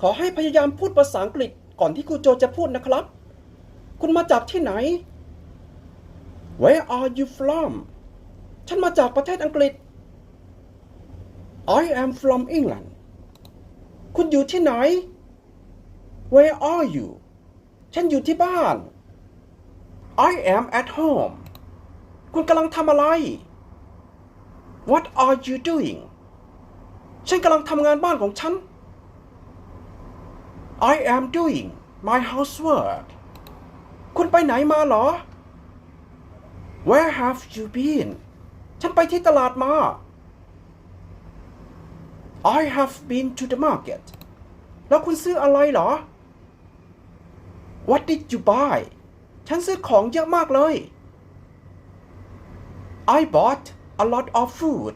ขอให้พยายามพูดภาษาอังกฤษก่อนที่ครูโจจะพูดนะครับ คุณมาจากที่ไหน Where are you from ฉันมาจากประเทศอังกฤษ I am from England คุณอยู่ที่ไหน Where are you ฉันอยู่ที่บ้าน I am at home คุณกำลังทำอะไร What are you doing ฉันกำลังทำงานบ้านของฉัน I am doing my housework คุณไปไหนมาเหรอ Where have you been ฉันไปที่ตลาดมา I have been to the market แล้วคุณซื้ออะไรเหรอ What did you buy ฉันซื้อของเยอะมากเลย I bought a lot of food